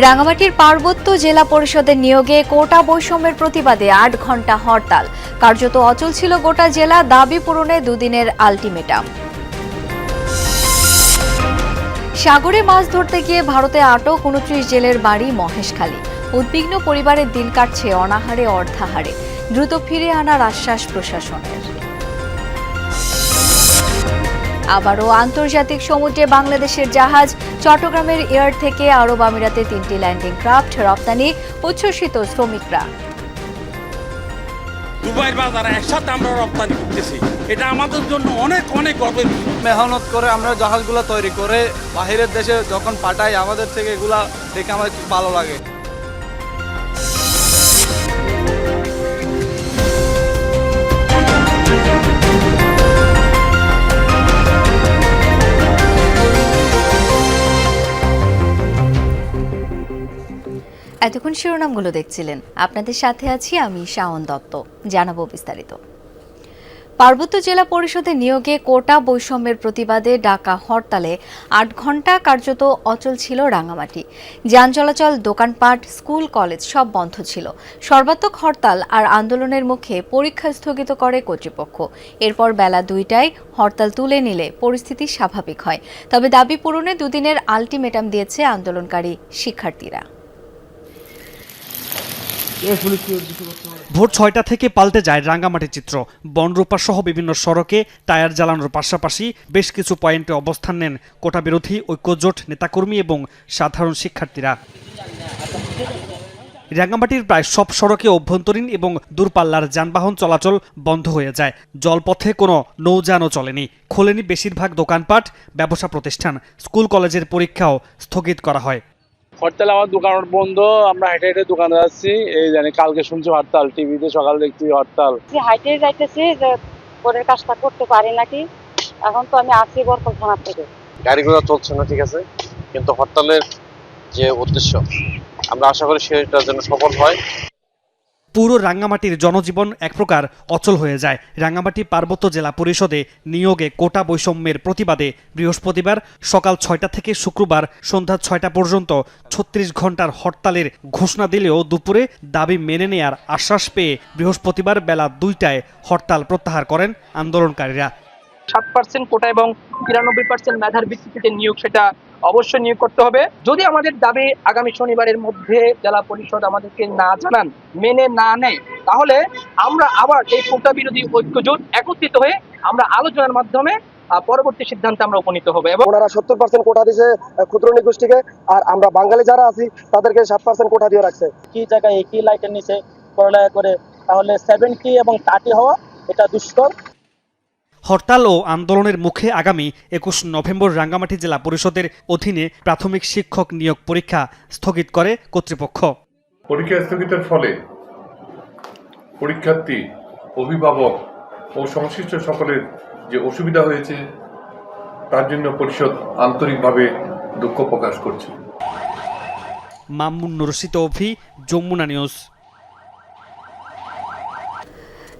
রাঙামাটির পার্বত্য জেলা পরিষদের নিয়োগে কোটা বৈষম্যের প্রতিবাদে আট ঘণ্টা হরতাল। কার্যত অচল ছিল গোটা জেলা, দাবি পূরণে দুদিনের আলটিমেটাম। সাগরে মাছ ধরতে গিয়ে ভারতে আটক উনত্রিশ জেলের বাড়ি মহেশখালী। উদ্বিগ্ন পরিবারের দিন কাটছে অনাহারে অর্ধাহারে। দ্রুত ফিরে আনার আশ্বাস প্রশাসনের। আবারও আন্তর্জাতিক সমুদ্রে বাংলাদেশের জাহাজ চট্টগ্রামের এয়ার থেকে আরব আমিরাতে তিনটি ল্যান্ডিং ক্রাফট রপ্তানি উচ্ছ্বসিত শ্রমিকরা। দুবাইয়ের বাজারে একসাথে আমরা রপ্তানি করতেছি। এটা আমাদের জন্য অনেক অনেক গর্বের মেহনত করে আমরা জাহাজগুলো তৈরি করে বাহিরের দেশে যখন পাঠাই আমাদের থেকে এগুলা দেখে আমার খুব ভালো লাগে। এতক্ষণ শিরোনামগুলো দেখছিলেন। আপনাদের সাথে আছি আমি শাওন দত্ত। জানাব বিস্তারিত। পার্বত্য জেলা পরিষদের নিয়োগে কোটা বৈষম্যের প্রতিবাদে ডাকা হরতালে আট ঘণ্টা কার্যত অচল ছিল রাঙামাটি। যান চলাচল, দোকানপাট, স্কুল, কলেজ সব বন্ধ ছিল। সর্বাত্মক হরতাল আর আন্দোলনের মুখে পরীক্ষা স্থগিত করে কর্তৃপক্ষ। এরপর বেলা দুইটায় হরতাল তুলে নিলে পরিস্থিতি স্বাভাবিক হয়। তবে দাবি পূরণে দুদিনের আলটিমেটাম দিয়েছে আন্দোলনকারী শিক্ষার্থীরা। ভোর ছয়টা থেকে পাল্টে যায় রাঙ্গামাটির চিত্র। বনরূপা সহ বিভিন্ন সড়কে টায়ার জ্বালানোর পাশাপাশি বেশ কিছু পয়েন্টে অবস্থান নেন কোটা বিরোধী ঐক্যজোট নেতাকর্মী এবং সাধারণ শিক্ষার্থীরা। রাঙ্গামাটির প্রায় সব সড়কে অভ্যন্তরীণ এবং দূরপাল্লার যানবাহন চলাচল বন্ধ হয়ে যায়। জলপথে কোনো নৌযানও চলেনি। খোলেনি বেশিরভাগ দোকানপাট, ব্যবসা প্রতিষ্ঠান, স্কুল কলেজের পরীক্ষাও স্থগিত করা হয়। হরতাল আমার দোকান বন্ধ আমরা হেঁটে হেঁটে দোকানে যাচ্ছি। এই জানি কালকে শুনছি হরতাল টিভিতে সকাল দেখছি হরতাল। হাইটে যাইতেছি যে পরের কাজটা করতে পারি নাকি? এখন তো আমি আসি বরকল থানা থেকে। গাড়িগুলো চলছে না ঠিক আছে? কিন্তু হরতালের যে উদ্দেশ্য আমরা আশা করি সেটার জন্য সফল হয়। পুরো রাঙ্গামাটির জনজীবন এক প্রকার অচল হয়ে যায়। রাঙ্গামাটি পার্বত্য জেলা পরিষদে নিয়োগে কোটা বৈষম্যের প্রতিবাদে বৃহস্পতিবার সকাল ছয়টা থেকে শুক্রবার সন্ধ্যা ছয়টা পর্যন্ত ছত্রিশ ঘণ্টার হরতালের ঘোষণা দিলেও দুপুরে দাবি মেনে নেয়ার আশ্বাস পেয়ে বৃহস্পতিবার বেলা দুইটায় হরতাল প্রত্যাহার করেন আন্দোলনকারীরা। সাত পার্সেন্ট কোটা এবং তিরানব্বই পার্সেন্ট মেধার ভিত্তিতে নিয়োগ সেটা অবশ্যই নিয়োগ করতে হবে। যদি আমাদের দাবি আগামী শনিবারের মধ্যে জেলা পরিষদ আমাদেরকে না জানান মেনে না নেয় তাহলে আমরা আবার এই কোটা বিরোধী ঐক্যজোট একত্রিত হয়ে আমরা আলোচনার মাধ্যমে আহ, পরবর্তী সিদ্ধান্তে আমরা উপনীত হবে এবং ওনারা সত্তর পার্সেন্ট কোটা দিছে আহ, ক্ষুদ্র নিগোষ্ঠীকে আর আমরা বাঙালি যারা আছি তাদেরকে সাত পার্সেন্ট কোটা দিয়ে রাখছে। কি জায়গায় একই লাইটের নিচে পড়ালেখা করে তাহলে সেভেন্টি এবং থার্টি হওয়া এটা দুষ্কর। হরতাল ও আন্দোলনের মুখে আগামী একুশ নভেম্বর রাঙ্গামাটি জেলা পরিষদের অধীনে প্রাথমিক শিক্ষক নিয়োগ পরীক্ষা স্থগিত করে কর্তৃপক্ষ। পরীক্ষা স্থগিতের ফলে পরীক্ষার্থী অভিভাবক ও সংশ্লিষ্ট সকলের যে অসুবিধা হয়েছে তার জন্য পরিষদ আন্তরিকভাবে দুঃখ প্রকাশ করছে। মামুন রশিদ অভি যমুনা নিউজ।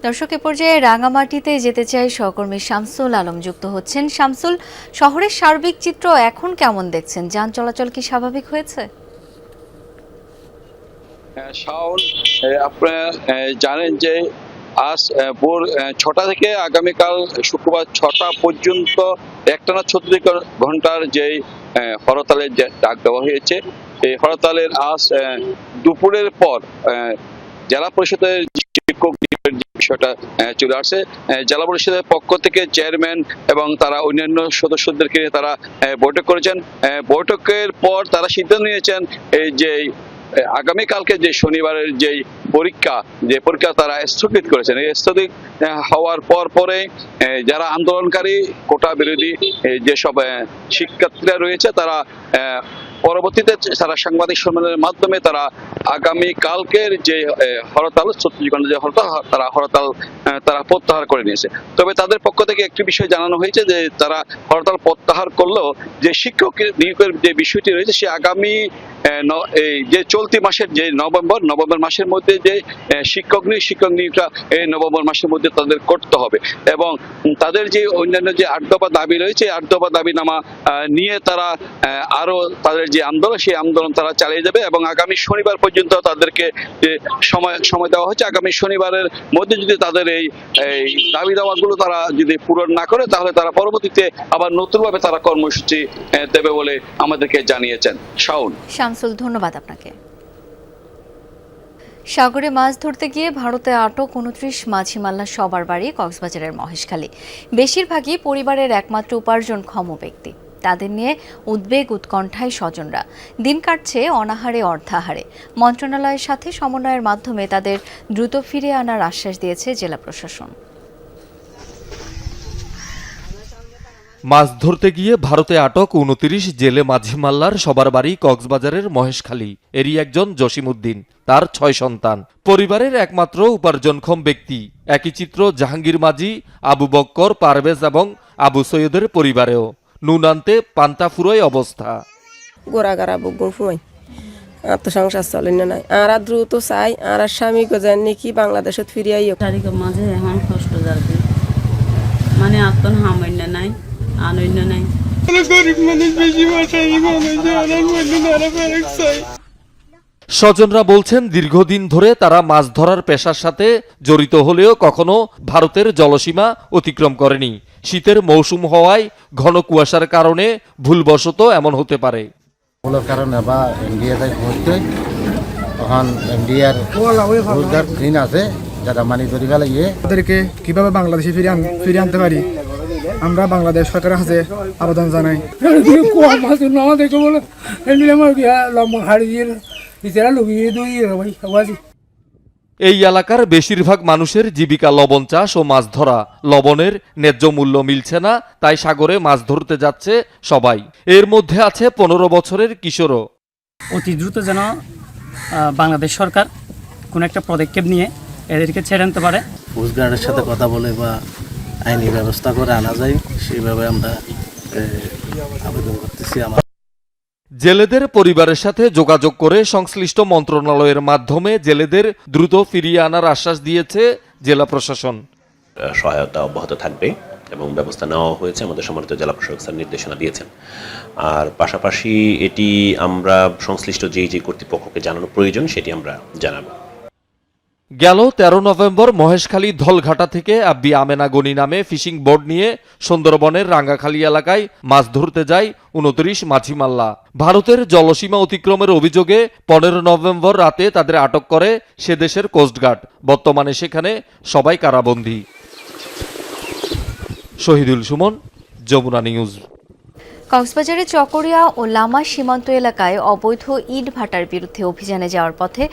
দর্শক, এ পর্যায়ে রাঙামাটিতে যেতে চাই সহকর্মী শামসুল আলম যুক্ত হচ্ছেন। শামসুল, শহরের সার্বিক চিত্র এখন কেমন দেখছেন? যান, চলাচল কি স্বাভাবিক হয়েছে? শাওন জানেন যে আজ ভোর ছটা থেকে আগামীকাল শুক্রবার ছটা পর্যন্ত একটানা ছত্রিশ ঘণ্টার যে হরতালের যে ডাক দেওয়া হয়েছে, এই হরতালের আজ দুপুরের পর জেলা পরিষদের নিয়োগের যে বিষয়টা চলে আসে। জেলা পরিষদের পক্ষ থেকে চেয়ারম্যান এবং তারা অন্যান্য সদস্যদেরকে তারা বৈঠক করেছেন। বৈঠকের পর তারা সিদ্ধান্ত নিয়েছেন, এই যে আগামীকালকে যে শনিবারের যে পরীক্ষা যে পরীক্ষা তারা স্থগিত করেছেন। এই স্থগিত হওয়ার পর পরে যারা আন্দোলনকারী, কোটা বিরোধী যেসব শিক্ষার্থীরা রয়েছে, তারা পরবর্তীতে তারা সাংবাদিক সম্মেলনের মাধ্যমে তারা আগামী কালকের যে হরতাল, ছত্রিশ ঘণ্টা যে হরতাল তারা হরতাল তারা প্রত্যাহার করে নিয়েছে। তবে তাদের পক্ষ থেকে একটি বিষয় জানানো হয়েছে যে, তারা হরতাল প্রত্যাহার করলেও যে শিক্ষক নিয়োগের যে বিষয়টি রয়েছে, সে আগামী যে চলতি মাসের যে নভেম্বর নভেম্বর মাসের মধ্যে যে শিক্ষক নিয়োগ, শিক্ষক নিয়োগটা এই নভেম্বর মাসের মধ্যে তাদের করতে হবে। এবং তাদের যে অন্যান্য যে আট দফা দাবি রয়েছে আট দফা দাবি নামা নিয়ে তারা আরও তাদের যে আন্দোলন, সেই আন্দোলন তারা চালিয়ে যাবে এবং আগামী শনিবার পর্যন্ত তাদেরকে যে সময় সময় দেওয়া হচ্ছে, আগামী শনিবারের মধ্যে যদি তাদের এই দাবি দাওয়াগুলো তারা যদি পূরণ না করে, তাহলে তারা পরবর্তীতে আবার নতুনভাবে তারা কর্মসূচি দেবে বলে আমাদেরকে জানিয়েছেন। শাওন। শামসুল, ধন্যবাদ আপনাকে। সাগরে মাছ ধরতে গিয়ে ভারতে আটক উনত্রিশ মাঝি মাল্লা সবার বাড়ি কক্সবাজারের মহেশখালী। বেশিরভাগই পরিবারের একমাত্র উপার্জনক্ষম ব্যক্তি। তাদের নিয়ে উদ্বেগ উৎকণ্ঠায় স্বজনরা। দিন কাটছে অনাহারে অর্ধাহারে। মন্ত্রণালয়ের সাথে সমন্বয়ের মাধ্যমে তাদের দ্রুত ফিরে আনার আশ্বাস দিয়েছে জেলা প্রশাসন। মাছ ধরতে গিয়ে ভারতে আটক উনতিরিশ জেলে মাঝি মাল্লার সবার বাড়ি কক্সবাজারের মহেশখালী। এরই একজন জসিমউদ্দিন, তার ছয় সন্তান। পরিবারের একমাত্র উপার্জনক্ষম ব্যক্তি। একই চিত্র জাহাঙ্গীর মাঝি, আবু বক্কর, পারভেজ এবং আবু সৈয়দের পরিবারেও। নুন আনতে পান্তা ফুরোয় অবস্থা। গোড়াগাড়া বুগুন ফুরোয়। আর তো সংসার চলে না নাই। আর আর দ্রুত চাই আর আর স্বামী গোজেন নাকি বাংলাদেশত ফিরে আইও। তারিখের মাঝে এখন কষ্ট যাবে মানে আত্মন হামান্য নাই আনন্য নাই। স্বজনরা বলছেন দীর্ঘদিন ধরে তারা মাছ ধরার পেশার সাথে জড়িত হলেও কখনো ভারতের জলসীমা অতিক্রম করেনি। শীতের মৌসুম হওয়ায় ঘন কুয়াশার কারণে ভুলবশত এমন হতে পারে। কারণে বা ইন্ডিয়াতে ঘুরতে তখন ইন্ডিয়ার রোজগার ঋণ আছে যারা মানি ধরি গেলে ইয়ে তাদেরকে কীভাবে বাংলাদেশে ফিরে আন ফিরে আনতে পারি? আমরা বাংলাদেশ সরকারের কাছে আবেদন জানাই। আমাদেরকে বলে লম্বা হাড়ি দুই ভাই এই এলাকার বেশিরভাগ মানুষের জীবিকা লবণ চাষ ও মাছ ধরা। লবণের ন্যায্য মূল্য মিলছে না তাই সাগরে মাছ ধরতে যাচ্ছে সবাই। এর মধ্যে আছে পনেরো বছরের কিশোরও। অতি দ্রুত যেন বাংলাদেশ সরকার কোনো একটা পদক্ষেপ নিয়ে এদেরকে ছেড়ে আনতে পারে। কোস্টগার্ডের সাথে কথা বলে বা আইনি ব্যবস্থা করে আনা যায় সেইভাবে আমরা আবেদন করতেছি আমার জেলেদের পরিবারের সাথে যোগাযোগ করে সংশ্লিষ্ট মন্ত্রণালয়ের মাধ্যমে জেলেদের দ্রুত ফিরিয়ে আনার আশ্বাস দিয়েছে জেলা প্রশাসন। সহায়তা অব্যাহত থাকবে এবং ব্যবস্থা নেওয়া হয়েছে, আমাদের সম্মানিত জেলা প্রশাসক স্যার নির্দেশনা দিয়েছেন। আর পাশাপাশি এটি আমরা সংশ্লিষ্ট যে যে কর্তৃপক্ষকে জানানো প্রয়োজন, সেটি আমরা জানাব। গেল তেরো নভেম্বর মহেশখালী ধলঘাটা থেকে আব্বি আমেনা গনি নামে ফিশিং বোর্ড নিয়ে সুন্দরবনের রাঙ্গাখালী এলাকায় মাছ ধরতে যায় উনত্রিশ মাঝিমাল্লা ভারতের জলসীমা অতিক্রমের অভিযোগে পনেরো নভেম্বর রাতে তাদের আটক করে সে দেশের কোস্টগার্ড। বর্তমানে সেখানে সবাই কারাবন্দী। শহীদুল সুমন, যমুনা নিউজ। কক্সবাজারের চকরিয়া ও লামা সীমান্ত এলাকায় অবৈধ ইট ভাটার বিরুদ্ধে অভিযানে যাওয়ার পথে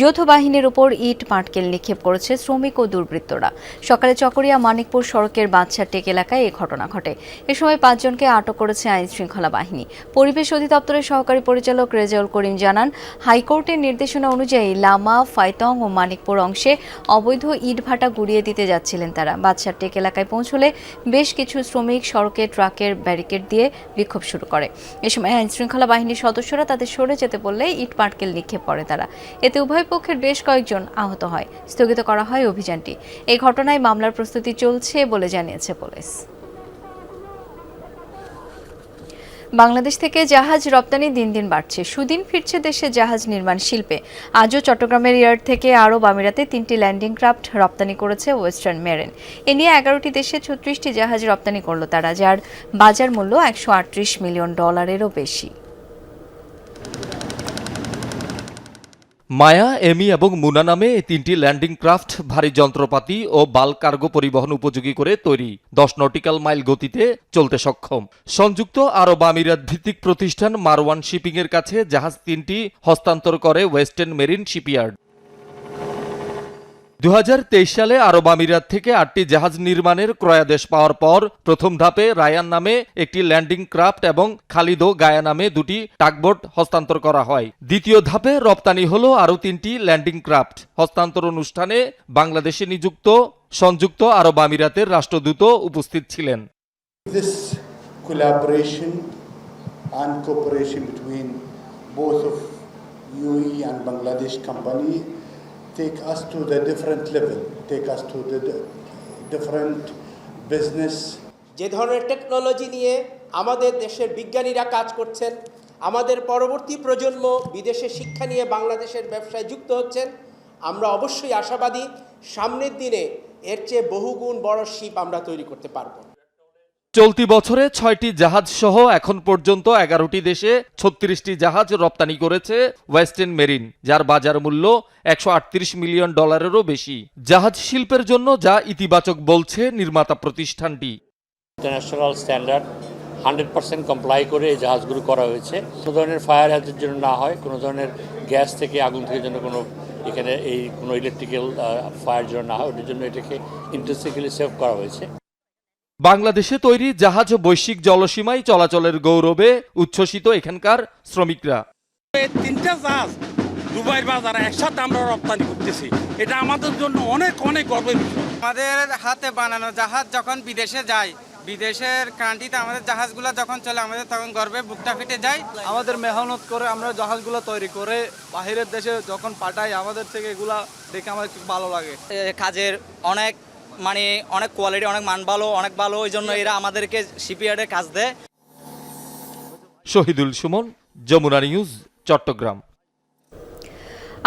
যৌথ বাহিনীর উপর ইট পাটকেল নিক্ষেপ করেছে শ্রমিক ও দুর্বৃত্তরা। সকালে চকরিয়া মানিকপুর সড়কের বাদশার টেক এলাকায় এ ঘটনা ঘটে। এ সময় পাঁচজনকে আটক করেছে আইন শৃঙ্খলা বাহিনী। পরিবেশ অধিদপ্তরের সহকারী পরিচালক রেজাউল করিম জানান, হাইকোর্টের নির্দেশনা অনুযায়ী লামা, ফাইতং ও মানিকপুর অংশে অবৈধ ইট ভাটা গুড়িয়ে দিতে যাচ্ছিলেন তারা। বাদশার টেক এলাকায় পৌঁছলে বেশ কিছু শ্রমিক সড়কে ট্রাকের ব্যারিকেড দিয়ে বিক্ষোভ শুরু করে। এ সময় আইন শৃঙ্খলা বাহিনীর সদস্যরা তাদের সরে যেতে বললে ইট পাটকেল নিক্ষেপ পড়ে তারা। এতে উভয় পক্ষের বেশ কয়েকজন আহত হয়। স্থগিত করা হয় অভিযানটি। এই ঘটনায় মামলার প্রস্তুতি চলছে বলে জানিয়েছে পুলিশ। বাংলাদেশ থেকে জাহাজ রপ্তানি দিন দিন বাড়ছে। সুদিন ফিরছে দেশে জাহাজ নির্মাণ শিল্পে। আজও চট্টগ্রামের ইয়ার্ড থেকে আরও বামিরাতে তিনটি ল্যান্ডিং ক্রাফট রপ্তানি করেছে ওয়েস্টার্ন মেরেন। এ নিয়ে এগারোটি দেশে ছত্রিশটি জাহাজ রপ্তানি করল তারা, যার বাজার মূল্য একশো আটত্রিশ মিলিয়ন ডলারেরও বেশি। মায়া, এমি এবং মুনা নামে তিনটি ল্যান্ডিং ক্রাফট ভারী যন্ত্রপাতি ও বাল কার্গো পরিবহন উপযোগী করে তৈরি। দশ নটিক্যাল মাইল গতিতে চলতে সক্ষম। সংযুক্ত আরব আমিরাত ভিত্তিক প্রতিষ্ঠান মারওয়ান শিপিং এর কাছে জাহাজ তিনটি হস্তান্তর করে ওয়েস্টার্ন মেরিন শিপইয়ার্ড। দু হাজার তেইশ সালে আরব আমিরাত থেকে আটটি জাহাজ নির্মাণের ক্রয়াদেশ পাওয়ার পর প্রথম ধাপে রায়ান নামে একটি ল্যান্ডিং ক্রাফট এবং খালিদো গায়া নামে দুটি টাকবোট হস্তান্তর করা হয়। দ্বিতীয় ধাপে রপ্তানি হলো আরও তিনটি ল্যান্ডিং ক্রাফট। হস্তান্তর অনুষ্ঠানে বাংলাদেশে নিযুক্ত, সংযুক্ত আরব আমিরাতের রাষ্ট্রদূত উপস্থিত ছিলেন। And cooperation between both of UAE and Bangladesh take us to the different level, take us to the di- different business. যে ধরনের টেকনোলজি নিয়ে আমাদের দেশের বিজ্ঞানীরা কাজ করছেন আমাদের পরবর্তী প্রজন্ম বিদেশে শিক্ষা নিয়ে বাংলাদেশের ব্যবসায় যুক্ত হচ্ছেন আমরা অবশ্যই আশাবাদী সামনের দিনে এর চেয়ে বহুগুণ বড় শিপ আমরা তৈরি করতে পারব। চলতি বছরে ছয়টি জাহাজ সহ এখন পর্যন্ত এগারোটি দেশে ছত্রিশটি জাহাজ রপ্তানি করেছে ওয়েস্টার্ন মেরিন, যার বাজার মূল্য একশো আটত্রিশ মিলিয়ন ডলারেরও বেশি। জাহাজ শিল্পের জন্য যা ইতিবাচক বলছে নির্মাতা প্রতিষ্ঠানটি। International standard hundred percent comply করে এই জাহাজগুলো করা হয়েছে। কোনো ধরনের ফায়ার হ্যাজের জন্য না হয়, কোনো ধরনের গ্যাস থেকে আগুন থেকে যেন কোনো এখানে এই কোনো ইলেকট্রিক্যাল ফায়ার জন্য না হয় ওটার জন্য এটাকে ইন্টেন্সিক্যালি সেভ করা হয়েছে। বাংলাদেশে তৈরি জাহাজ ও বৈশ্বিক জলসীমায় চলাচলের গৌরবে উচ্ছ্বসিত এখানকার শ্রমিকরা। এই তিনটা জাহাজ দুবাইয়ের বাজারে একসাথে আমরা রপ্তানি করতেছি। এটা আমাদের জন্য অনেক অনেক গর্বের বিষয়। আমাদের হাতে বানানো জাহাজ যখন বিদেশে যায় বিদেশের কান্ট্রিতে আমাদের জাহাজগুলো যখন চলে আমাদের তখন গর্বে বুকটা ফেটে যায়। আমাদের মেহনত করে আমরা জাহাজগুলো তৈরি করে বাহিরের দেশে যখন পাঠাই আমাদের থেকে এগুলা দেখে আমার খুব ভালো লাগে। কাজের অনেক মানে অনেক কোয়ালিটি অনেক মান ভালো, অনেক ভালো ওই জন্য এরা আমাদেরকে শিপইয়ার্ডে কাজ দেয়। শহীদুল সুমন, যমুনা নিউজ, চট্টগ্রাম।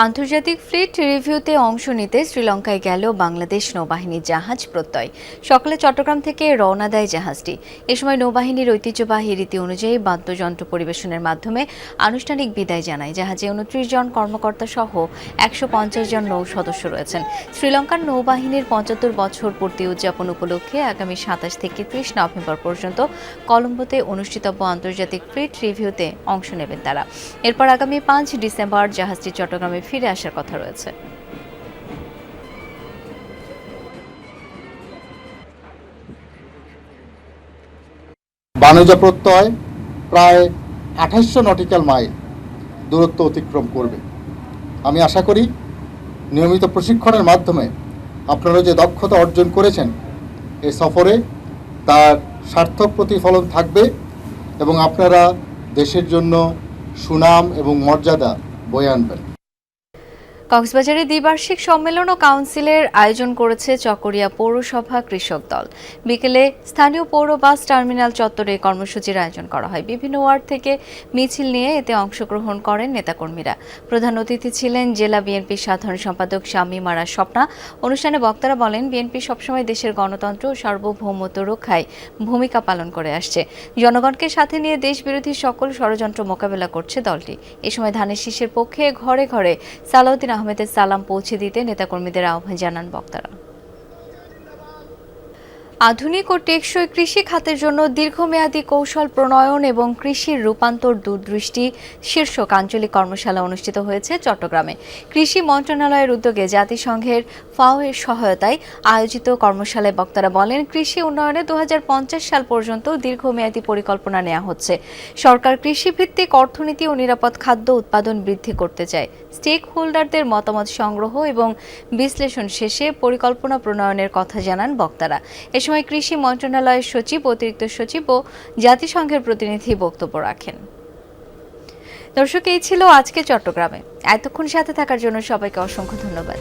আন্তর্জাতিক ফ্লিট রিভিউতে অংশ নিতে শ্রীলঙ্কায় গেল বাংলাদেশ নৌবাহিনীর জাহাজ প্রত্যয়। সকালে চট্টগ্রাম থেকে রওনা দেয় জাহাজটি। এ সময় নৌবাহিনীর ঐতিহ্যবাহী রীতি অনুযায়ী বাদ্যযন্ত্র পরিবেশনের মাধ্যমে আনুষ্ঠানিক বিদায় জানায়। জাহাজে উনত্রিশ জন কর্মকর্তা সহ একশো পঞ্চাশ জন নৌ সদস্য রয়েছেন। শ্রীলঙ্কার নৌবাহিনীর পঁচাত্তর বছর পূর্তি উদযাপন উপলক্ষে আগামী সাতাশ থেকে ত্রিশ নভেম্বর পর্যন্ত কলম্বোতে অনুষ্ঠিতব্য আন্তর্জাতিক ফ্লিট রিভিউতে অংশ নেবেন তারা। এরপর আগামী পাঁচ ডিসেম্বর জাহাজটি চট্টগ্রামে ফিরে আসার কথা রয়েছে। বাণিজ্য প্রত্যয় প্রায় আঠাশশো নটিক্যাল মাইল দূরত্ব অতিক্রম করবে। আমি আশা করি নিয়মিত প্রশিক্ষণের মাধ্যমে আপনারা যে দক্ষতা অর্জন করেছেন এই সফরে তার সার্থক প্রতিফলন থাকবে এবং আপনারা দেশের জন্য সুনাম এবং মর্যাদা বয়ে আনবেন। কক্সবাজারে দ্বিবার্ষিক সম্মেলন ও কাউন্সিলের আয়োজন করেছে চকরিয়া পৌরসভা কৃষক দল। বিকেলে স্থানীয় পৌর বাস টার্মিনাল চত্বরে কর্মসূচির আয়োজন করা হয়। বিভিন্ন ওয়ার্ড থেকে মিছিল নিয়ে এতে অংশগ্রহণ করেন নেতাকর্মীরা। প্রধান অতিথি ছিলেন জেলা বিএনপির সাধারণ সম্পাদক শামী মারা স্বপ্না। অনুষ্ঠানে বক্তারা বলেন, বিএনপি সবসময় দেশের গণতন্ত্র ও সার্বভৌমত্ব রক্ষায় ভূমিকা পালন করে আসছে। জনগণকে সাথে নিয়ে দেশবিরোধী সকল ষড়যন্ত্র মোকাবেলা করছে দলটি। এ সময় ধানের শীষের পক্ষে ঘরে ঘরে সালাউদ্দিন আহমেদের সালাম পৌঁছে দিতে নেতাকর্মীদের আহ্বান জানান বক্তারা। আধুনিক ও টেকসই কৃষি খাতের জন্য দীর্ঘমেয়াদী কৌশল প্রণয়ন এবং কৃষির রূপান্তর দূরদৃষ্টি শীর্ষক আঞ্চলিক কর্মশালা অনুষ্ঠিত হয়েছে চট্টগ্রামে। কৃষি মন্ত্রণালয়ের উদ্যোগে জাতিসংঘের ফাও এর সহায়তায় আয়োজিত কর্মশালায় বক্তারা বলেন, কৃষি উন্নয়নে দুহাজার পঞ্চাশ সাল পর্যন্ত দীর্ঘমেয়াদী পরিকল্পনা নেওয়া হচ্ছে। সরকার কৃষিভিত্তিক অর্থনীতি ও নিরাপদ খাদ্য উৎপাদন বৃদ্ধি করতে চায়। স্টেক হোল্ডারদের মতামত সংগ্রহ এবং বিশ্লেষণ শেষে পরিকল্পনা প্রণয়নের কথা জানান বক্তারা। সময় কৃষি মন্ত্রণালয়ের সচিব, অতিরিক্ত সচিব ও জাতিসংঘের প্রতিনিধি বক্তব্য রাখেন। দর্শক, এই ছিল আজকে চট্টগ্রামে। এতক্ষণ সাথে থাকার জন্য সবাইকে অসংখ্য ধন্যবাদ।